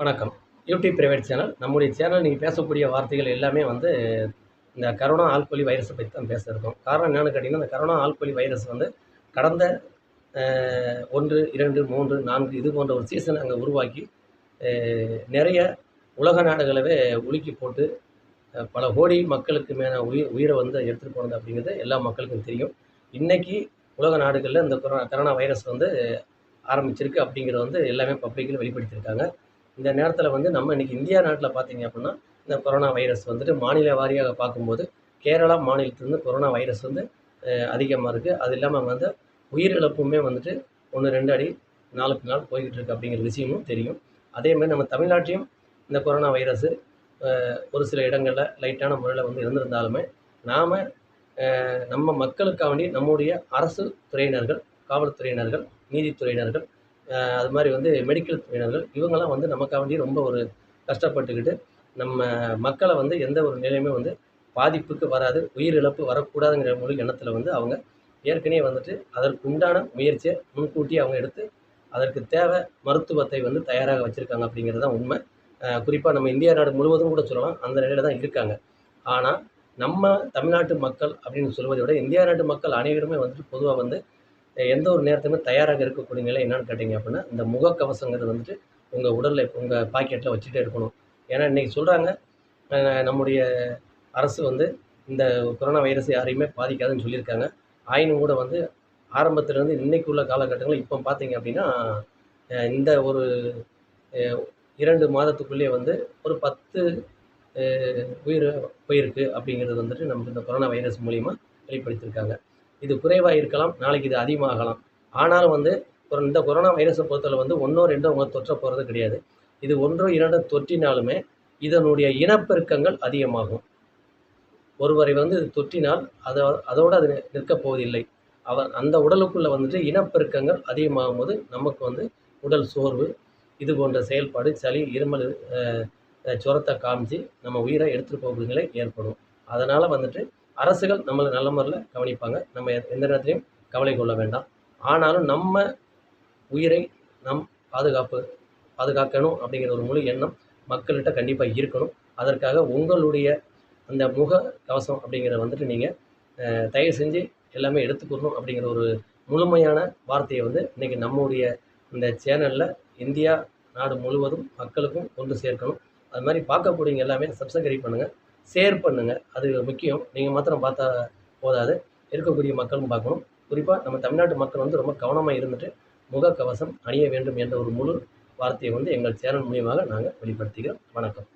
வணக்கம். YouTube private channel நம்முடைய channel நீங்கள் பேசக்கூடிய வார்த்தைகள் எல்லாமே வந்து இந்த கரோனா ஆல்கொலி வைரஸை பற்றி தான் பேச இருக்கோம் காரணம் என்னென்னு கேட்டிங்கன்னா இந்த கரோனா ஆல்கொலி வைரஸ் வந்து கடந்த ஒன்று இரண்டு மூன்று நான்கு இது போன்ற ஒரு சீசன் அங்கே உருவாக்கி நிறைய உலக நாடுகளவே உலுக்கி போட்டு பல கோடி மக்களுக்கு மேலே உயிர் உயிரை வந்து எடுத்துகிட்டு போனது அப்படிங்கிறது எல்லா மக்களுக்கும் தெரியும். இன்றைக்கி உலக நாடுகளில் இந்த கொரோனா கரோனா வைரஸ் வந்து ஆரம்பிச்சிருக்கு அப்படிங்கிறது வந்து எல்லாமே பப்ளிக்கில் வெளிப்படுத்தியிருக்காங்க. இந்த நேரத்தில் வந்து நம்ம இன்றைக்கி இந்தியா நாட்டில் பார்த்தீங்க அப்படின்னா இந்த கொரோனா வைரஸ் வந்துட்டு மாநில வாரியாக பார்க்கும்போது கேரளா மாநிலத்திலேருந்து கொரோனா வைரஸ் வந்து அதிகமாக இருக்குது அது இல்லாமல் வந்து உயிரிழப்புமே வந்துட்டு ஒன்று ரெண்டு அடி நாளுக்கு நாள் போய்கிட்டு இருக்கு அப்படிங்கிற விஷயமும் தெரியும். அதேமாதிரி நம்ம தமிழ்நாட்டையும் இந்த கொரோனா வைரஸு ஒரு சில இடங்களில் லைட்டான முறையில் வந்து இருந்திருந்தாலுமே நாம் நம்ம மக்களுக்காக வேண்டி நம்முடைய அரசு துறையினர்கள் காவல்துறையினர்கள் நீதித்துறையினர்கள் அது மாதிரி வந்து மெடிக்கல் வீரர்கள் இவங்கெல்லாம் வந்து நமக்காக வேண்டி ரொம்ப ஒரு கஷ்டப்பட்டுக்கிட்டு நம்ம மக்களை வந்து எந்த ஒரு நிலையுமே வந்து பாதிப்புக்கு வராது உயிரிழப்பு வரக்கூடாதுங்கிற மொழி எண்ணத்தில் வந்து அவங்க ஏற்கனவே வந்துட்டு அதற்கு உண்டான முயற்சியை முன்கூட்டி அவங்க எடுத்து அதற்கு தேவை மருத்துவத்தை வந்து தயாராக வச்சுருக்காங்க அப்படிங்கிறது தான் உண்மை. குறிப்பாக நம்ம இந்தியா நாடு முழுவதும் கூட சொல்லலாம் அந்த நிலையில் தான் இருக்காங்க. ஆனால் நம்ம தமிழ்நாட்டு மக்கள் அப்படின்னு சொல்வதை விட இந்தியா நாட்டு மக்கள் அனைவருமே வந்துட்டு பொதுவாக வந்து எந்த ஒரு நேரத்துலையுமே தயாராக இருக்கக்கூடிய நிலை என்னன்னு கேட்டிங்க அப்படின்னா இந்த முகக்கவசங்கிறது வந்துட்டு உங்கள் உடலில் உங்கள் பாக்கெட்டில் வச்சுட்டே இருக்கணும். ஏன்னா இன்றைக்கி சொல்கிறாங்க நம்முடைய அரசு வந்து இந்த கொரோனா வைரஸ் யாரையுமே பாதிக்காதுன்னு சொல்லியிருக்காங்க. ஆயினும் கூட வந்து ஆரம்பத்துலேருந்து இன்றைக்கு உள்ள காலகட்டங்களில் இப்போ பார்த்தீங்க அப்படின்னா இந்த ஒரு இரண்டு மாதத்துக்குள்ளேயே வந்து ஒரு பத்து உயிர் போயிருக்கு அப்படிங்கிறது வந்துட்டு நமக்கு இந்த கொரோனா வைரஸ் மூலிமா வெளிப்படுத்தியிருக்காங்க. இது குறைவாக இருக்கலாம் நாளைக்கு இது அதிகமாகலாம். ஆனாலும் வந்து ஒரு இந்த கொரோனா வைரஸை பொறுத்தவரை வந்து ஒன்றோ ரெண்டோ அவங்க தொற்ற போகிறது கிடையாது. இது ஒன்றோ இரண்டோ தொற்றினாலுமே இதனுடைய இனப்பெருக்கங்கள் அதிகமாகும். ஒருவரை வந்து இது தொற்றினால் அதை அதோடு அது நிற்கப் போவதில்லை. அவர் அந்த உடலுக்குள்ளே வந்துட்டு இனப்பெருக்கங்கள் அதிகமாகும் போது நமக்கு வந்து உடல் சோர்வு இது போன்ற செயல்பாடு சளி இருமல் சுரத்தை காமிச்சு நம்ம உயிரை எடுத்துகிட்டு போகிற நிலை ஏற்படும். அதனால் வந்துட்டு அரசுகள் நம்மளை நல்ல முறையில் கவனிப்பாங்க. நம்ம எந்த நேரத்துலையும் கவலை கொள்ள வேண்டாம். ஆனாலும் நம்ம உயிரை நம் பாதுகாப்பு பாதுகாக்கணும் அப்படிங்கிற ஒரு முழு எண்ணம் மக்கள்கிட்ட கண்டிப்பாக இருக்கணும். அதற்காக உங்களுடைய அந்த முக கவசம் அப்படிங்கிறத வந்துட்டு நீங்கள் தயவு செஞ்சு எல்லாமே எடுத்துக்கணும் அப்படிங்கிற ஒரு முழுமையான வார்த்தையை வந்து இன்றைக்கி நம்முடைய இந்த சேனலில் இந்தியா நாடு முழுவதும் மக்களுக்கும் கொண்டு சேர்க்கணும். அது மாதிரி பார்க்கக்கூடியவங்க எல்லாமே சப்ஸ்கிரைப் பண்ணுங்கள் ஷேர் பண்ணுங்கள் அது முக்கியம். நீங்கள் மாத்திரம் பார்த்தா போதாது. இருக்கக்கூடிய மக்களும் பார்க்கணும். குறிப்பாக நம்ம தமிழ்நாட்டு மக்கள் வந்து ரொம்ப கவனமாக இருந்துட்டு முகக்கவசம் அணிய வேண்டும் என்ற ஒரு முழு வார்த்தையை வந்து எங்கள் சேனல் மூலியமாக நாங்கள் வெளிப்படுத்துகிறோம். வணக்கம்.